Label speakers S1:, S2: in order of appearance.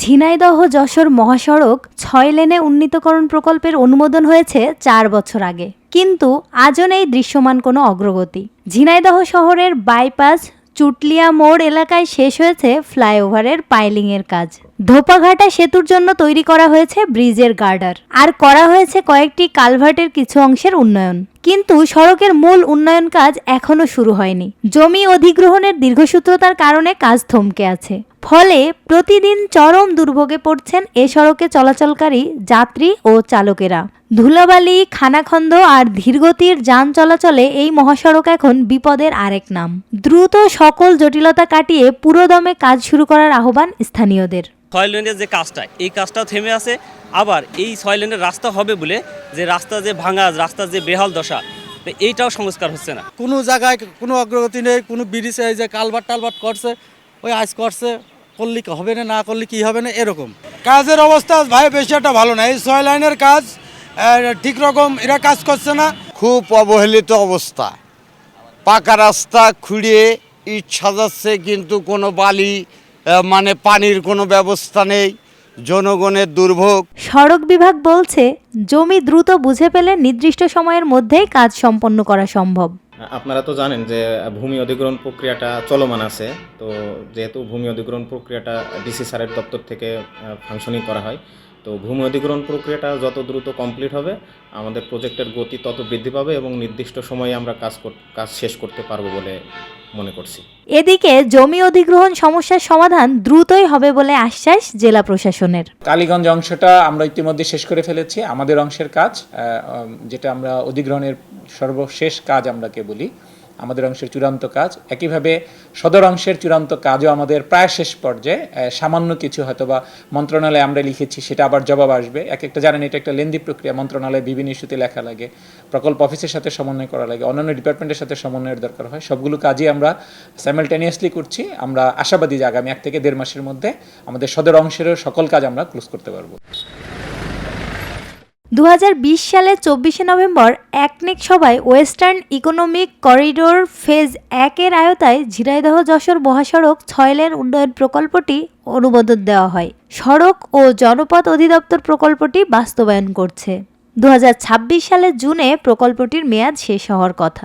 S1: ঝিনাইদহ যশোর মহাসড়ক ছয় লেনে উন্নীতকরণ প্রকল্পের অনুমোদন হয়েছে চার বছর আগে। কিন্তু আজও নেই দৃশ্যমান কোনো অগ্রগতি। ঝিনাইদহ শহরের বাইপাস চুটলিয়া মোড় এলাকায় শেষ হয়েছে ফ্লাইওভারের পাইলিংয়ের কাজ। ধোপাঘাটা সেতুর জন্য তৈরি করা হয়েছে ব্রিজের গার্ডার। আর করা হয়েছে কয়েকটি কালভার্টের কিছু অংশের উন্নয়ন। কিন্তু সড়কের মূল উন্নয়ন কাজ এখনও শুরু হয়নি। জমি অধিগ্রহণের দীর্ঘসূত্রতার কারণে কাজ থমকে আছে। ফলে প্রতিদিন চরম দুর্ভোগে পড়ছেন এ সড়কে চলাচলকারী যাত্রী ও চালকেরা। ধুলাবালি, খানাখন্দ আর ধীরগতির যান চলাচলে এই মহাসড়ক এখন বিপদের আরেক নাম। দ্রুত সকল জটিলতা কাটিয়ে পুরোদমে কাজ শুরু করার আহ্বান স্থানীয়দের।
S2: যে কাজটা, এই কাজটাও থেমে আছে। আবার এই ছয় লেনের রাস্তা হবে বলে যে রাস্তা যে ভাঙা রাস্তার যে বেহাল দশা এইটাও সংস্কার হচ্ছে না।
S3: কোনো জায়গায় কোনো অগ্রগতি নেই কোনো ব্রিজে এই যে কালবার টালভার্ট করছে ওই আজ করছে করলে কি হবে না না করলে কি হবে না এরকম।
S4: কাজের অবস্থা ভাই বেশি একটা ভালো না এই ছয় লাইনের কাজ ঠিক রকম এরা কাজ করছে না।
S5: খুব অবহেলিত অবস্থা। পাকা রাস্তা খুঁড়িয়ে ইট সাজাচ্ছে কিন্তু কোনো বালি মানে পানির কোনো ব্যবস্থা নেই। জনগণের দুর্ভোগ।
S1: সড়ক বিভাগ বলছে জমি দ্রুত বুঝে পেলে নির্দিষ্ট সময়ের মধ্যেই কাজ সম্পন্ন করা সম্ভব।
S6: আপনারা তো জানেন যে ভূমি অধিগ্রহণ প্রক্রিয়াটা চলমান আছে। তো যেহেতু ভূমি অধিগ্রহণ প্রক্রিয়াটা ডিসি স্যারের দপ্তর থেকে ফাংশনিং করা হয় তো ভূমি অধিগ্রহণ প্রক্রিয়াটা যত দ্রুত কমপ্লিট হবে আমাদের প্রজেক্টের গতি তত বৃদ্ধি পাবে এবং নির্দিষ্ট সময়ে আমরা কাজ কর- কাজ শেষ করতে পারব বলে মনে করছি।
S1: এদিকে জমি অধিগ্রহণ সমস্যার সমাধান দ্রুতই হবে বলে আশ্বাস জেলা প্রশাসনের।
S7: কালীগঞ্জ অংশটা আমরা ইতিমধ্যে শেষ করে ফেলেছি আমাদের অংশের কাজ যেটা আমরা অধিগ্রহণের সর্বশেষ কাজ আমরাকে বলি। আমাদের অংশের চূড়ান্ত কাজ। একইভাবে সদর অংশের চূড়ান্ত কাজও আমাদের প্রায় শেষ পর্যায়ে। সামান্য কিছু হয়তো বা মন্ত্রণালয়ে আমরা লিখেছি, সেটা আবার জবাব আসবে। এক একটা জানেন, এটা একটা লেন্দি প্রক্রিয়া, মন্ত্রণালয়ে বিভিন্ন ইস্যুতে লেখা লাগে, প্রকল্প অফিসের সাথে সমন্বয় করা লাগে, অন্যান্য ডিপার্টমেন্টের সাথে সমন্বয়ের দরকার হয়। সবগুলো কাজই আমরা স্যামেলটেনিয়াসলি করছি। আমরা আশাবাদী যে আগামী এক থেকে দেড় মাসের মধ্যে আমাদের সদর অংশেরও সকল কাজ আমরা ক্লোজ করতে পারব।
S1: দু হাজার বিশ সালে চব্বিশে নভেম্বর একনেক সভায় ওয়েস্টার্ন ইকোনমিক করিডোর ফেজ একের আয়তায় ঝিনাইদহ যশোর মহাসড়ক ছয়লেন উন্নয়ন প্রকল্পটি অনুমোদন দেওয়া হয়। সড়ক ও জনপথ অধিদপ্তর প্রকল্পটি বাস্তবায়ন করছে। দু হাজার ছাব্বিশ সালে জুনে প্রকল্পটির মেয়াদ শেষ হওয়ার কথা।